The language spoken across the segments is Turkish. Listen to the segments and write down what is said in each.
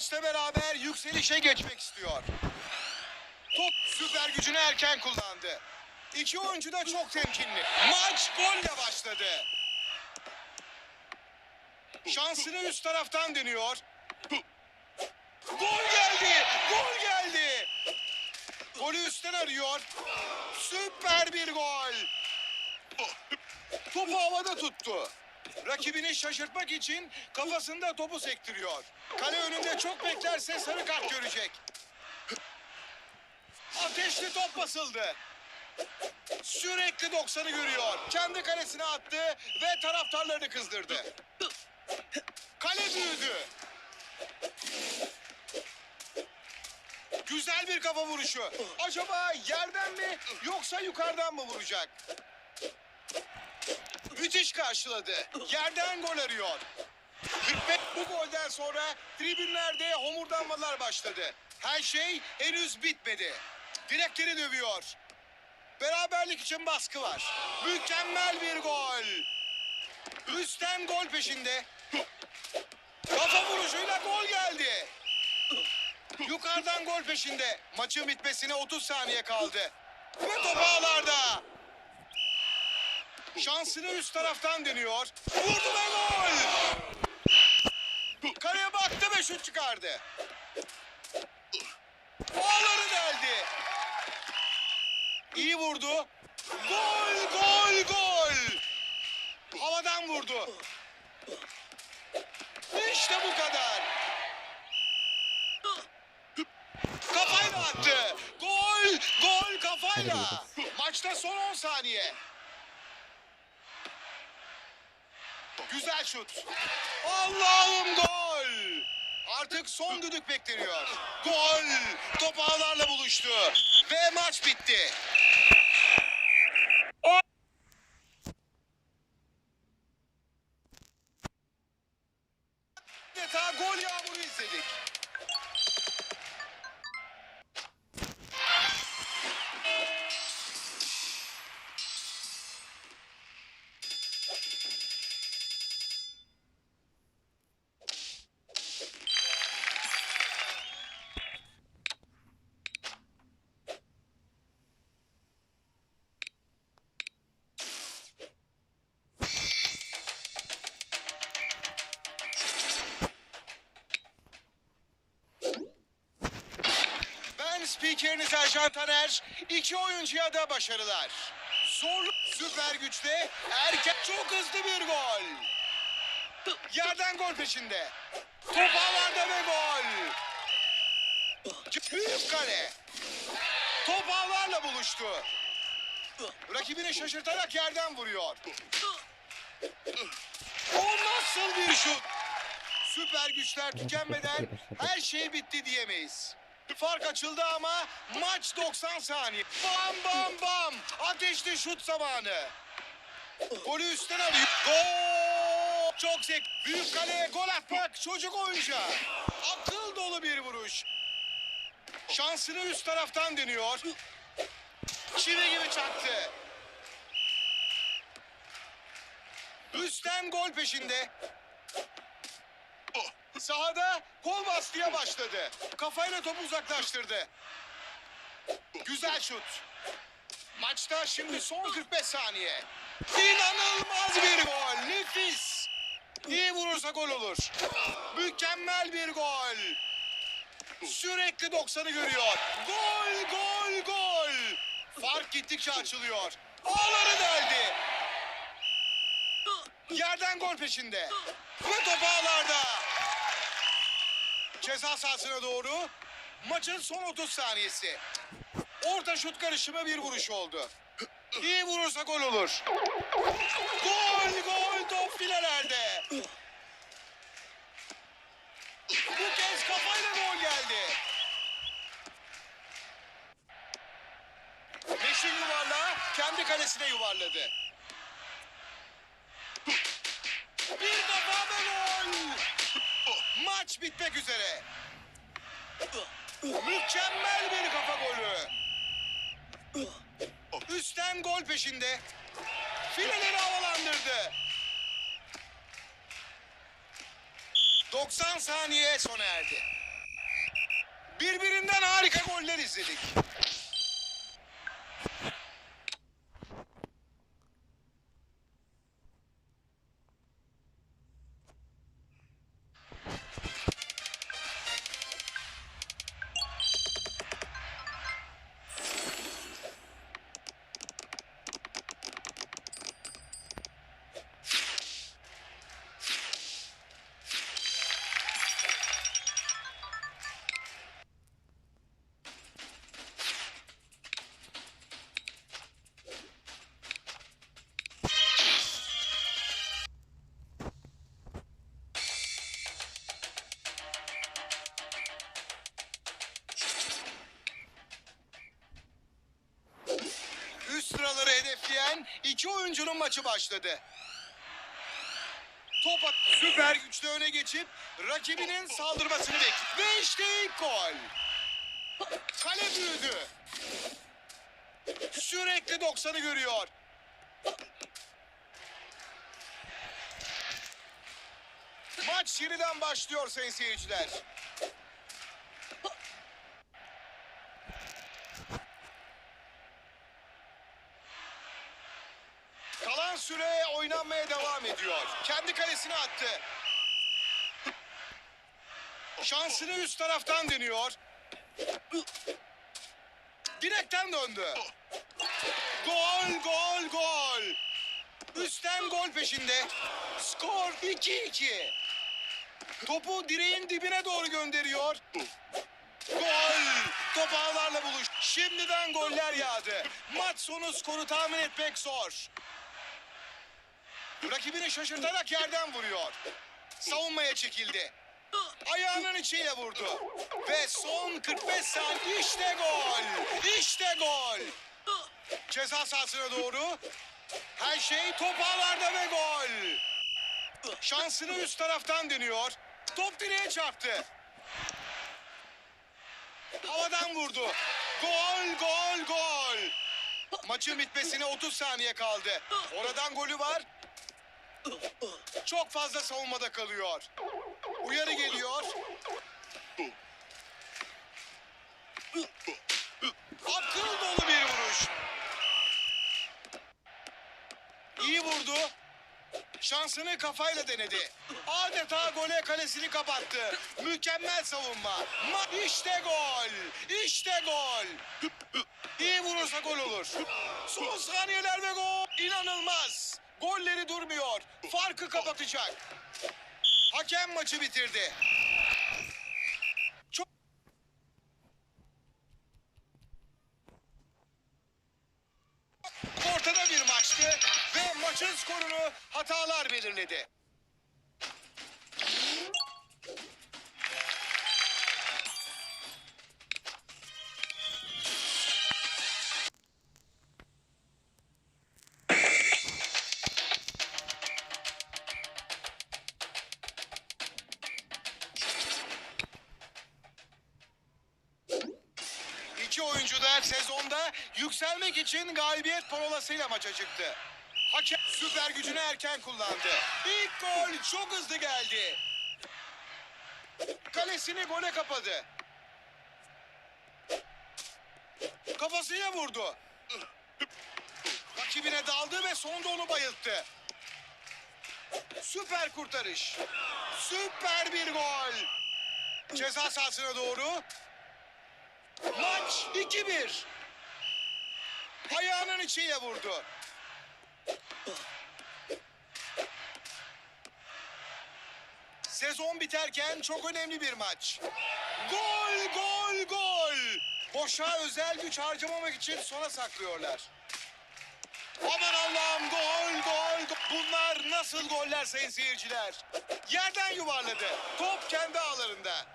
maçla beraber yükselişe geçmek istiyor. Top süper gücünü erken kullandı. İki oyuncu da çok temkinli. Maç golle başladı. Şansını üst taraftan deniyor. Gol geldi! Gol geldi! Golü üstten arıyor. Süper bir gol. Topu havada tuttu. Rakibini şaşırtmak için kafasında topu sektiriyor. Kale önünde çok beklerse sarı kart görecek. Ateşli top basıldı. Sürekli 90'ı görüyor. Kendi kalesine attı ve taraftarlarını kızdırdı. Kale büyüdü. Güzel bir kafa vuruşu. Acaba yerden mi yoksa yukarıdan mı vuracak? Müthiş karşıladı. Yerden gol arıyor. 45 bu golden sonra tribünlerde homurdanmalar başladı. Her şey henüz bitmedi. Direkleri dövüyor. Beraberlik için baskı var. Mükemmel bir gol. Üstten gol peşinde. Kafa vuruşuyla gol geldi. Yukarıdan gol peşinde. Maçın bitmesine 30 saniye kaldı. Ve top ağlarda. Şansını üst taraftan deniyor. Vurdu ve gol. Kaleye baktı ve şut çıkardı. Ağları deldi. İyi vurdu. Gol, gol, gol. Havadan vurdu. İşte bu kadar. Kafayla attı. Gol, gol kafayla. Maçta son 10 saniye. Güzel şut. Allah'ım gol. Artık son düdük bekleniyor. Gol. Top ağlarla buluştu. Ve maç bitti. Spikeriniz Erşan Taner. İki oyuncuya da başarılar. Zorlu süper güçte erken çok hızlı bir gol. Yerden gol peşinde. Top ağlarda ve gol. Büyük kale. Top ağlarla buluştu. Rakibini şaşırtarak yerden vuruyor. O nasıl bir şut? Süper güçler tükenmeden her şey bitti diyemeyiz. Fark açıldı ama maç 90 saniye. Bam bam bam. Ateşli şut zamanı. Golü üstten alıyor. Gol! Çok zevk. Büyük kaleye gol atmak çocuk oyuncağı. Akıl dolu bir vuruş. Şansını üst taraftan deniyor. Çivi gibi çaktı. Üstten gol peşinde. Sahada kol bastıya başladı. Kafayla topu uzaklaştırdı. Güzel şut. Maçta şimdi son 45 saniye. İnanılmaz bir gol. Nefis. İyi vurursa gol olur. Mükemmel bir gol. Sürekli 90'ı görüyor. Gol, gol, gol. Fark gittikçe açılıyor. Ağları deldi. Yerden gol peşinde. Ve top ağlarda. Ceza sahasına doğru. Maçın son 30 saniyesi. Orta şut karışımı bir vuruş oldu. İyi vurursa gol olur. Gol gol top filelerde. Bu kez kafayla gol geldi. Beşin yuvarlağı kendi kalesine yuvarladı. Maç bitmek üzere. Mükemmel bir kafa golü. Üstten gol peşinde. Fileleri havalandırdı. 90 saniye sona erdi. Birbirinden harika goller izledik. İki oyuncunun maçı başladı. Top at süper güçle öne geçip rakibinin saldırmasını bekliyor. Ve işte ilk gol. Kale büyüdü. Sürekli 90'ı görüyor. Maç yeniden başlıyor sayın seyirciler. Kalan süre oynanmaya devam ediyor. Kendi kalesine attı. Şansını üst taraftan deniyor. Direkten döndü. Gol, gol, gol. Üstten gol peşinde. Skor 2-2. Topu direğin dibine doğru gönderiyor. Gol! Top ağlarla buluş. Şimdiden goller yağdı. Maç sonu skoru tahmin etmek zor. Rakibini şaşırtarak yerden vuruyor. Savunmaya çekildi. Ayağının içiyle vurdu. Ve son 45 saniye işte gol. İşte gol. Ceza sahasına doğru. Her şey top ağlarda ve gol. Şansını üst taraftan deniyor. Top direğe çarptı. Havadan vurdu. Gol, gol, gol. Maçın bitmesine 30 saniye kaldı. Oradan golü var. Çok fazla savunmada kalıyor. Uyarı geliyor. Akıl dolu bir vuruş. İyi vurdu. Şansını kafayla denedi. Adeta gole kalesini kapattı. Mükemmel savunma. Ma işte gol. İşte gol. İyi vurursa gol olur. Son saniyeler ve gol. İnanılmaz. Golleri durmuyor. Farkı kapatacak. Hakem maçı bitirdi. Çok ortada bir maçtı ve maçın skorunu hatalar belirledi. Sezonda yükselmek için galibiyet parolasıyla maça çıktı. Hakem süper gücünü erken kullandı. İlk gol çok hızlı geldi. Kalesini gole kapadı. Kafasıyla vurdu. Rakibine daldı ve sonunda onu bayılttı. Süper kurtarış. Süper bir gol. Ceza sahasına doğru. Maç 2-1. Ayağının içiyle vurdu. Sezon biterken çok önemli bir maç. Gol, gol, gol. Boşa özel güç harcamamak için sona saklıyorlar. Aman Allah'ım gol, gol. Bunlar nasıl goller sayın seyirciler? Yerden yuvarladı. Top kendi ağlarında.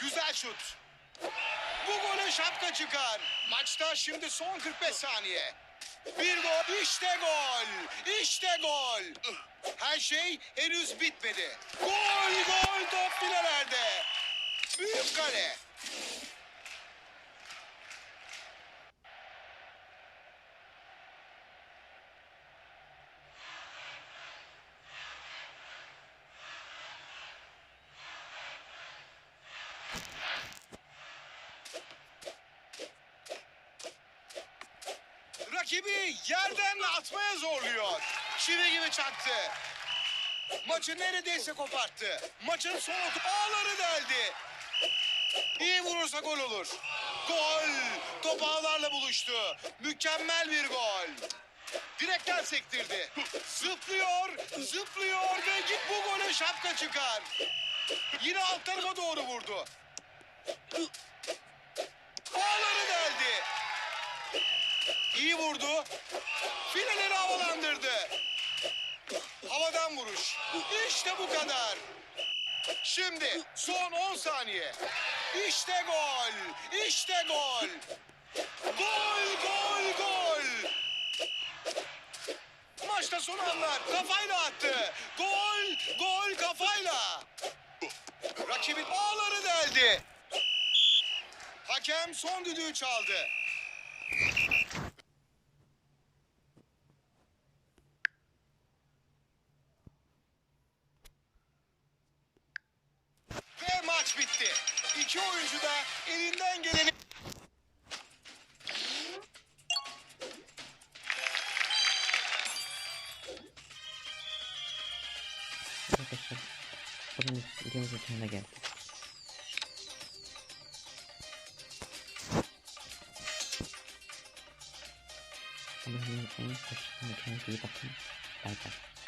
Güzel şut. Bu golü şapka çıkar. Maçta şimdi son 45 saniye. Bir gol, işte gol, işte gol. Her şey henüz bitmedi. Gol, gol, top filelerde. Büyük kale. Rakibi yerden atmaya zorluyor. Çivi gibi çaktı. Maçı neredeyse koparttı. Maçın son otu ağları deldi. İyi vurursa gol olur. Gol! Top ağlarla buluştu. Mükemmel bir gol. Direkten sektirdi. Zıplıyor, zıplıyor ve git bu gole şapka çıkar. Yine alt tarafa doğru vurdu. Ağları deldi. İyi vurdu. Fileleri havalandırdı. Havadan vuruş. İşte bu kadar. Şimdi son 10 saniye. İşte gol. İşte gol. Gol, gol, gol. Maçta son anlar. Kafayla attı. Gol, gol kafayla. Rakibin ağları deldi. Hakem son düdüğü çaldı. games are trying to get. I'm going to change the button. Bye bye.